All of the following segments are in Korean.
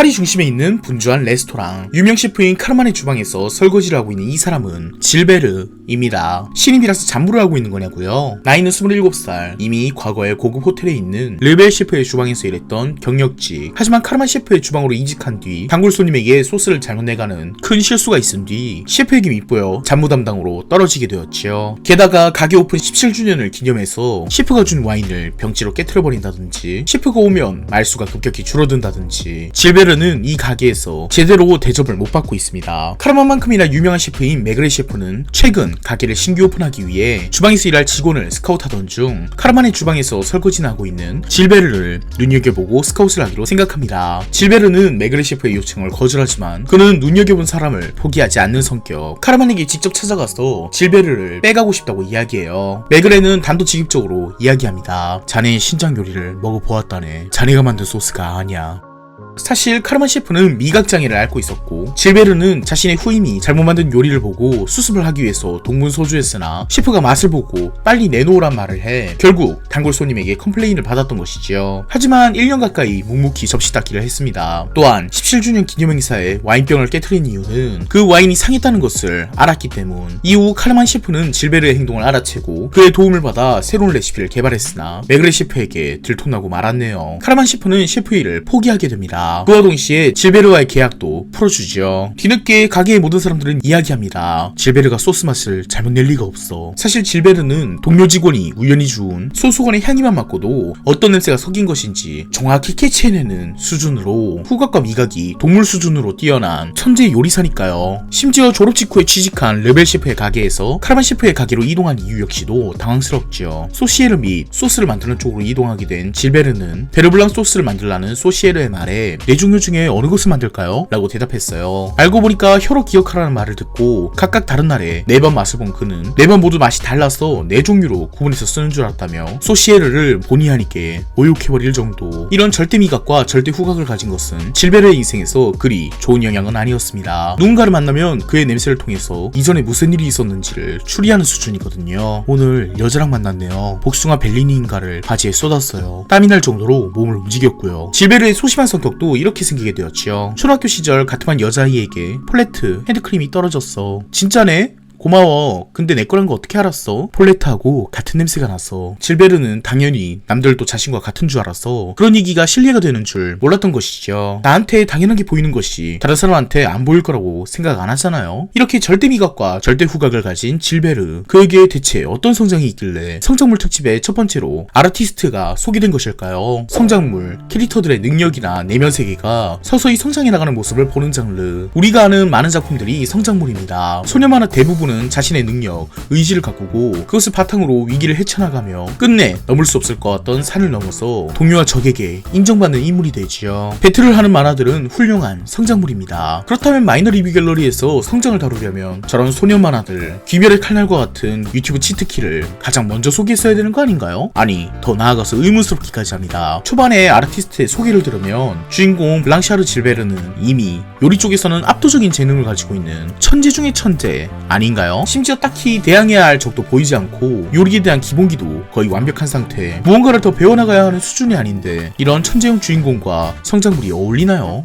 파리 중심에 있는 분주한 레스토랑. 유명 셰프인 카르만의 주방에서 설거지를 하고 있는 이 사람은 질베르입니다. 신입이라서 잠부를 하고 있는 거냐고요? 나이는 27살. 이미 과거에 고급 호텔에 있는 르벨 셰프의 주방에서 일했던 경력직. 하지만 카르만 셰프의 주방으로 이직한 뒤 단골 손님에게 소스를 잘못 내가는 큰 실수가 있은 뒤 셰프에게 밑보여 잡무 담당으로 떨어지게 되었지요. 게다가 가게 오픈 17주년을 기념해서 셰프가 준 와인을 병치로 깨트려 버린다든지 셰프가 오면 말수가 급격히 줄어든다든지 질베르 는 이 가게에서 제대로 대접을 못 받고 있습니다. 카르만만큼이나 유명한 셰프인 메그레 셰프는 최근 가게를 신규 오픈하기 위해 주방에서 일할 직원을 스카우트하던 중 카르만의 주방에서 설거지나 하고 있는 질베르를 눈여겨보고 스카웃을 하기로 생각합니다. 질베르는 메그레 셰프의 요청을 거절하지만 그는 눈여겨본 사람을 포기하지 않는 성격. 카르만에게 직접 찾아가서 질베르를 빼가고 싶다고 이야기해요. 메그레는 단도직입적으로 이야기합니다. 자네의 신장 요리를 먹어보았다네. 자네가 만든 소스가 아니야. 사실 카르만 셰프는 미각 장애를 앓고 있었고 질베르는 자신의 후임이 잘못 만든 요리를 보고 수습을 하기 위해서 동분소주했으나 셰프가 맛을 보고 빨리 내놓으란 말을 해 결국 단골 손님에게 컴플레인을 받았던 것이지요. 하지만 1년 가까이 묵묵히 접시 닦기를 했습니다. 또한 17주년 기념 행사에 와인병을 깨트린 이유는 그 와인이 상했다는 것을 알았기 때문. 이후 카르만 셰프는 질베르의 행동을 알아채고 그의 도움을 받아 새로운 레시피를 개발했으나 메그레 셰프에게 들통나고 말았네요. 카르만 셰프는 셰프 일을 포기하게 됩니다. 그와 동시에 질베르와의 계약도 풀어주죠. 뒤늦게 가게의 모든 사람들은 이야기합니다. 질베르가 소스 맛을 잘못 낼 리가 없어. 사실 질베르는 동료 직원이 우연히 주운 소수건의 향기만 맡고도 어떤 냄새가 섞인 것인지 정확히 캐치해내는 수준으로 후각과 미각이 동물 수준으로 뛰어난 천재 요리사니까요. 심지어 졸업 직후에 취직한 르벨 셰프의 가게에서 카르만 셰프의 가게로 이동한 이유 역시도 당황스럽죠. 소시에르 및 소스를 만드는 쪽으로 이동하게 된 질베르는 베르블랑 소스를 만들라는 소시에르의 말에 네 종류 중에 어느 것을 만들까요? 라고 대답했어요. 알고 보니까 혀로 기억하라는 말을 듣고 각각 다른 날에 네 번 맛을 본 그는 네 번 모두 맛이 달라서 네 종류로 구분해서 쓰는 줄 알았다며 소시에르를 본의 아니게 모욕해버릴 정도 이런 절대 미각과 절대 후각을 가진 것은 질베르의 인생에서 그리 좋은 영향은 아니었습니다. 누군가를 만나면 그의 냄새를 통해서 이전에 무슨 일이 있었는지를 추리하는 수준이거든요. 오늘 여자랑 만났네요. 복숭아 벨리니인가를 바지에 쏟았어요. 땀이 날 정도로 몸을 움직였고요. 질베르의 소심한 성격 도 이렇게 생기게 되었지요. 초등학교 시절 같은 반 여자아이에게 폴레트 핸드크림이 떨어졌어. 진짜네? 고마워. 근데 내 거란 거 어떻게 알았어? 폴레트하고 같은 냄새가 났어. 질베르는 당연히 남들도 자신과 같은 줄 알았어. 그런 얘기가 신뢰가 되는 줄 몰랐던 것이죠. 나한테 당연하게 보이는 것이 다른 사람한테 안 보일 거라고 생각 안 하잖아요. 이렇게 절대 미각과 절대 후각을 가진 질베르. 그에게 대체 어떤 성장이 있길래 성장물 특집의 첫 번째로 아르티스트가 소개된 것일까요? 성장물, 캐릭터들의 능력이나 내면 세계가 서서히 성장해 나가는 모습을 보는 장르. 우리가 아는 많은 작품들이 성장물입니다. 소녀 만화 대부분 는 자신의 능력, 의지를 가꾸고 그것을 바탕으로 위기를 헤쳐나가며 끝내 넘을 수 없을 것 같던 산을 넘어서 동료와 적에게 인정받는 인물이 되지요. 배틀을 하는 만화들은 훌륭한 성장물입니다. 그렇다면 마이너 리뷰 갤러리에서 성장을 다루려면 저런 소년 만화들, 귀멸의 칼날과 같은 유튜브 치트키를 가장 먼저 소개했어야 되는 거 아닌가요? 아니, 더 나아가서 의문스럽기까지 합니다. 초반에 아르티스트의 소개를 들으면 주인공 블랑샤르 질베르는 이미 요리 쪽에서는 압도적인 재능을 가지고 있는 천재 중의 천재 아닌가 아닌가요? 심지어 딱히 대항해야 할 적도 보이지 않고 요리에 대한 기본기도 거의 완벽한 상태 무언가를 더 배워나가야 하는 수준이 아닌데 이런 천재형 주인공과 성장물이 어울리나요?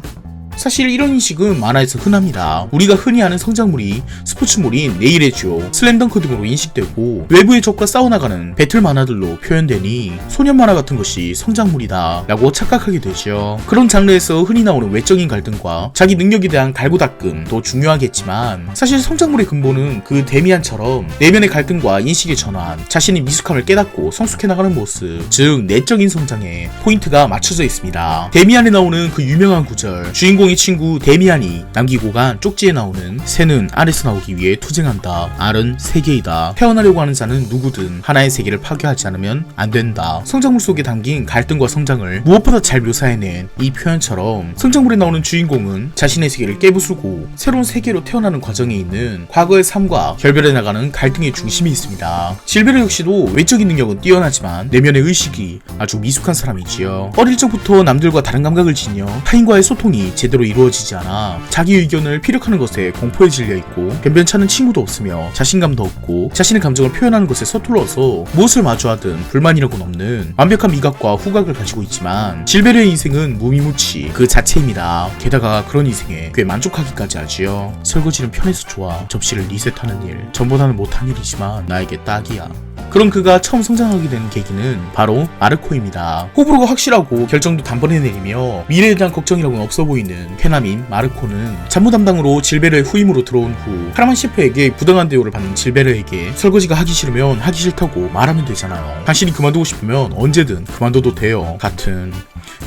사실 이런 인식은 만화에서 흔합니다. 우리가 흔히 아는 성장물이 스포츠물인 내일의 듀오, 슬램덩크 등으로 인식되고 외부의 적과 싸워나가는 배틀 만화들로 표현되니 소년 만화 같은 것이 성장물이다 라고 착각하게 되죠. 그런 장르에서 흔히 나오는 외적인 갈등과 자기 능력에 대한 갈구닦음도 중요하겠지만 사실 성장물의 근본은 그 데미안처럼 내면의 갈등과 인식의 전환, 자신의 미숙함을 깨닫고 성숙해 나가는 모습, 즉 내적인 성장에 포인트가 맞춰져 있습니다. 데미안에 나오는 그 유명한 구절, 주인공 주인공의 친구 데미안이 남기고 간 쪽지에 나오는 새는 알에서 나오기 위해 투쟁한다. 알은 세계이다. 태어나려고 하는 자는 누구든 하나의 세계를 파괴하지 않으면 안 된다. 성장물 속에 담긴 갈등과 성장을 무엇보다 잘 묘사해낸 이 표현처럼 성장물에 나오는 주인공은 자신의 세계를 깨부수고 새로운 세계로 태어나는 과정에 있는 과거의 삶과 결별해 나가는 갈등의 중심이 있습니다. 질베르 역시도 외적인 능력은 뛰어나지만 내면의 의식이 아주 미숙한 사람이지요. 어릴 적부터 남들과 다른 감각을 지녀 타인과의 소통이 제대로 제대로 이루어지지 않아 자기 의견을 피력하는 것에 공포에 질려 있고 변변찮은 친구도 없으며 자신감도 없고 자신의 감정을 표현하는 것에 서툴러서 무엇을 마주하든 불만이라고는 없는 완벽한 미각과 후각을 가지고 있지만 질베르의 인생은 무미무치 그 자체입니다. 게다가 그런 인생에 꽤 만족하기까지 하지요. 설거지는 편해서 좋아. 접시를 리셋하는 일. 전보다는 못한 일이지만 나에게 딱이야. 그런 그가 처음 성장하게 되는 계기는 바로 마르코입니다. 호불호가 확실하고 결정도 단번에 내리며 미래에 대한 걱정이라고는 없어 보이는 쾌남인 마르코는 잡무 담당으로 질베르의 후임으로 들어온 후 카라만 셰프에게 부당한 대우를 받는 질베르에게 설거지가 하기 싫으면 하기 싫다고 말하면 되잖아요. 당신이 그만두고 싶으면 언제든 그만둬도 돼요. 같은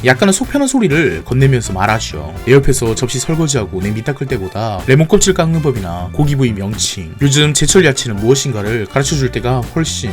약간은 속 편한 소리를 건네면서 말하죠. 내 옆에서 접시 설거지하고 냄비 닦을 때보다 레몬 껍질 깎는 법이나 고기 부위 명칭, 요즘 제철 야채는 무엇인가를 가르쳐 줄 때가 훨씬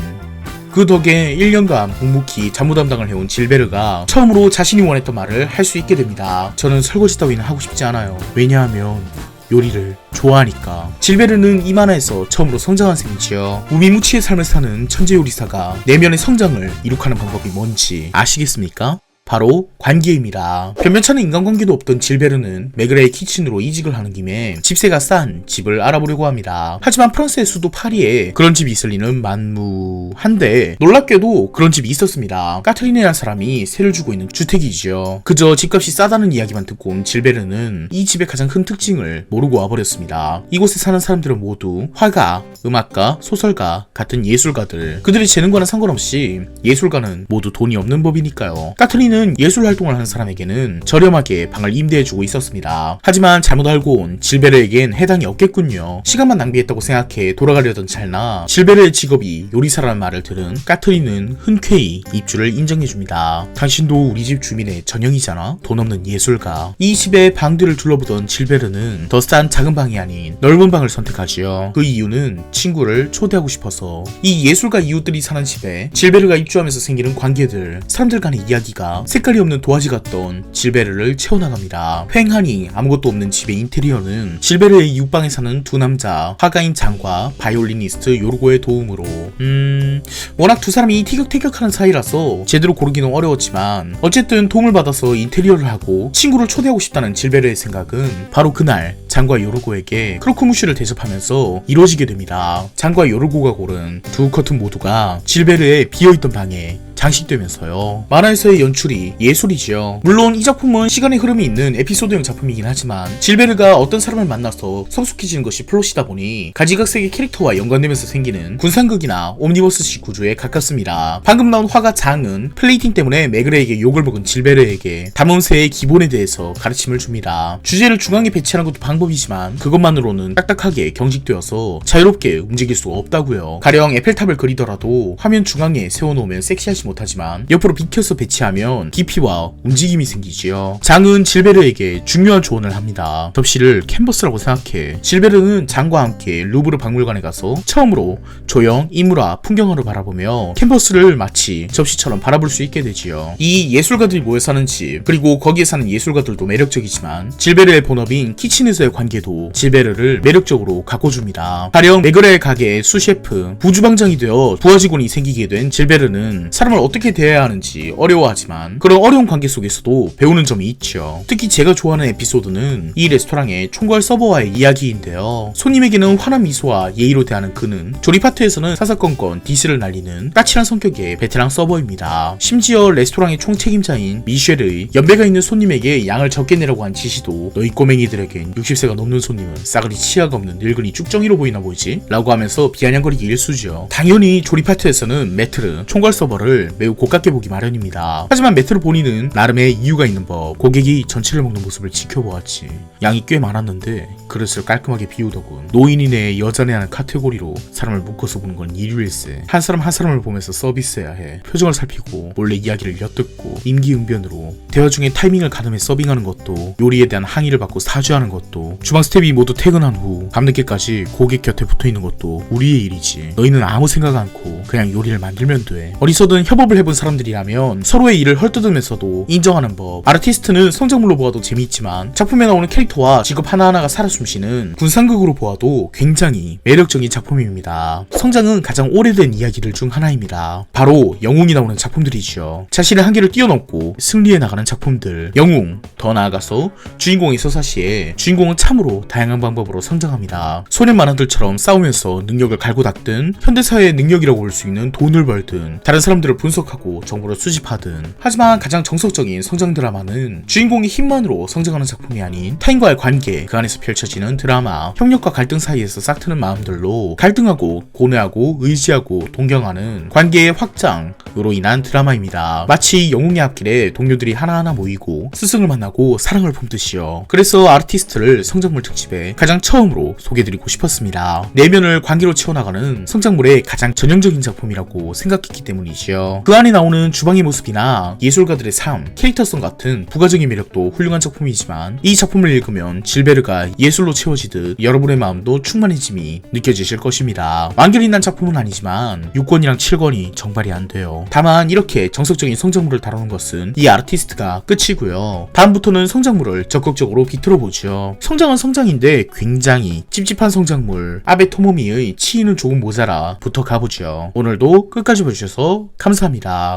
그 덕에 1년간 묵묵히 잡무 담당을 해온 질베르가 처음으로 자신이 원했던 말을 할 수 있게 됩니다. 저는 설거지 따위는 하고 싶지 않아요. 왜냐하면 요리를 좋아하니까. 질베르는 이 만화에서 처음으로 성장한 셈이지요. 무미무치의 삶을 사는 천재 요리사가 내면의 성장을 이룩하는 방법이 뭔지 아시겠습니까? 바로 관계입니다. 변변찮은 인간관계도 없던 질베르는 메그레의 키친으로 이직을 하는 김에 집세가 싼 집을 알아보려고 합니다. 하지만 프랑스의 수도 파리에 그런 집이 있을 리는 만무한데 놀랍게도 그런 집이 있었습니다. 까트리네라는 사람이 세를 주고 있는 주택이지요. 그저 집값이 싸다는 이야기만 듣고 온 질베르는 이 집의 가장 큰 특징을 모르고 와버렸습니다. 이곳에 사는 사람들은 모두 화가, 음악가, 소설가 같은 예술가들. 그들의 재능과는 상관없이 예술가는 모두 돈이 없는 법이니까요. 까트 리는 예술 활동을 하는 사람에게는 저렴하게 방을 임대해주고 있었습니다. 하지만 잘못 알고 온 질베르에겐 해당이 없겠군요. 시간만 낭비했다고 생각해 돌아가려던 찰나 질베르의 직업이 요리사라는 말을 들은 까트리는 흔쾌히 입주를 인정해줍니다. 당신도 우리 집 주민의 전형이잖아. 돈 없는 예술가. 이 집의 방들을 둘러보던 질베르는 더 싼 작은 방이 아닌 넓은 방을 선택하지요. 그 이유는 친구를 초대하고 싶어서 이 예술가 이웃들이 사는 집에 질베르가 입주하면서 생기는 관계들, 사람들 간의 이야기가 색깔이 없는 도화지 같던 질베르를 채워나갑니다. 횡하니 아무것도 없는 집의 인테리어는 질베르의 이웃방에 사는 두 남자, 화가인 장과 바이올리니스트 요르고의 도움으로 음... 워낙 두 사람이 티격태격하는 사이라서 제대로 고르기는 어려웠지만 어쨌든 도움을 받아서 인테리어를 하고 친구를 초대하고 싶다는 질베르의 생각은 바로 그날 장과 요르고에게 크로크무쉬를 대접하면서 이루어지게 됩니다. 장과 요르고가 고른 두 커튼 모두가 질베르의 비어있던 방에 장식되면서요. 만화에서의 연출이 예술이지요. 물론 이 작품은 시간의 흐름이 있는 에피소드형 작품이긴 하지만 질베르가 어떤 사람을 만나서 성숙해지는 것이 플롯이다 보니 가지각색의 캐릭터와 연관되면서 생기는 군상극이나 옴니버스식 구조에 가깝습니다. 방금 나온 화가 장은 플레이팅 때문에 매그레에게 욕을 먹은 질베르에게 담음새의 기본에 대해서 가르침을 줍니다. 주제를 중앙에 배치하는 것도 방법이지만 그것만으로는 딱딱하게 경직되어서 자유롭게 움직일 수 없다고요. 가령 에펠탑을 그리더라도 화면 중앙에 세워놓으면 섹시하지 못하지만 옆으로 비켜서 배치하면 깊이와 움직임이 생기지요. 장은 질베르에게 중요한 조언을 합니다. 접시를 캔버스라고 생각해. 질베르는 장과 함께 루브르 박물관에 가서 처음으로 조형, 인물화, 풍경화를 바라보며 캔버스를 마치 접시처럼 바라볼 수 있게 되지요. 이 예술가들이 모여 사는 집, 그리고 거기에 사는 예술가들도 매력적이지만 질베르의 본업인 키친에서의 관계도 질베르를 매력적으로 가꿔줍니다. 가령 메그레의 가게의 수셰프, 부주방장이 되어 부하 직원이 생기게 된 질베르는 사람을 어떻게 대해야 하는지 어려워하지만 그런 어려운 관계 속에서도 배우는 점이 있죠. 특히 제가 좋아하는 에피소드는 이 레스토랑의 총괄 서버와의 이야기인데요. 손님에게는 환한 미소와 예의로 대하는 그는 조리 파트에서는 사사건건 디스를 날리는 까칠한 성격의 베테랑 서버입니다. 심지어 레스토랑의 총책임자인 미셸의 연배가 있는 손님에게 양을 적게 내라고 한 지시도 너희 꼬맹이들에겐 60세가 넘는 손님은 싸그리 치아가 없는 늙은이 쭉정이로 보이나 보이지? 라고 하면서 비아냥거리기 일수죠. 당연히 조리 파트에서는 매트르 총괄 서버를 매우 고깝게 보기 마련입니다. 하지만 메트로 본인은 나름의 이유가 있는 법. 고객이 전체를 먹는 모습을 지켜보았지. 양이 꽤 많았는데 그릇을 깔끔하게 비우더군. 노인이네 여자네 하는 카테고리로 사람을 묶어서 보는 건 일류일세. 한 사람 한 사람을 보면서 서비스해야 해. 표정을 살피고 몰래 이야기를 엿듣고 임기응변으로 대화 중에 타이밍을 가늠해 서빙하는 것도 요리에 대한 항의를 받고 사죄하는 것도 주방 스텝이 모두 퇴근한 후 밤늦게까지 고객 곁에 붙어 있는 것도 우리의 일이지. 너희는 아무 생각 않고 그냥 요리를 만들면 돼. 어리석은 협 협업을 해본 사람들이라면 서로의 일을 헐뜯으면서도 인정하는 법. 아르티스트는 성장물로 보아도 재미있지만 작품에 나오는 캐릭터와 직업 하나하나가 살아 숨쉬는 군상극으로 보아도 굉장히 매력적인 작품입니다. 성장은 가장 오래된 이야기들 중 하나입니다. 바로 영웅이 나오는 작품들이죠. 자신의 한계를 뛰어넘고 승리해 나가는 작품들. 영웅, 더 나아가서 주인공의 서사시에 주인공은 참으로 다양한 방법으로 성장합니다. 소년 만화들처럼 싸우면서 능력을 갈고 닦든 현대사회의 능력이라고 볼 수 있는 돈을 벌든 다른 사람들을 분석하고 정보를 수집하든 하지만 가장 정석적인 성장 드라마는 주인공이 힘만으로 성장하는 작품이 아닌 타인과의 관계 그 안에서 펼쳐지는 드라마 협력과 갈등 사이에서 싹트는 마음들로 갈등하고 고뇌하고 의지하고 동경하는 관계의 확장으로 인한 드라마입니다. 마치 영웅의 앞길에 동료들이 하나하나 모이고 스승을 만나고 사랑을 품듯이요. 그래서 아르티스트를 성장물 특집에 가장 처음으로 소개드리고 싶었습니다. 내면을 관계로 채워나가는 성장물의 가장 전형적인 작품이라고 생각했기 때문이지요. 그 안에 나오는 주방의 모습이나 예술가들의 삶, 캐릭터성 같은 부가적인 매력도 훌륭한 작품이지만 이 작품을 읽으면 질베르가 예술로 채워지듯 여러분의 마음도 충만해짐이 느껴지실 것입니다. 완결이 난 작품은 아니지만 6권이랑 7권이 정발이 안 돼요. 다만 이렇게 정석적인 성장물을 다루는 것은 이 아르티스트가 끝이고요. 다음부터는 성장물을 적극적으로 비틀어 보죠. 성장은 성장인데 굉장히 찝찝한 성장물 아베 토모미의 치이는 조금 모자라 부터 가보죠. 오늘도 끝까지 봐주셔서 감사합니다. 부탁합니다.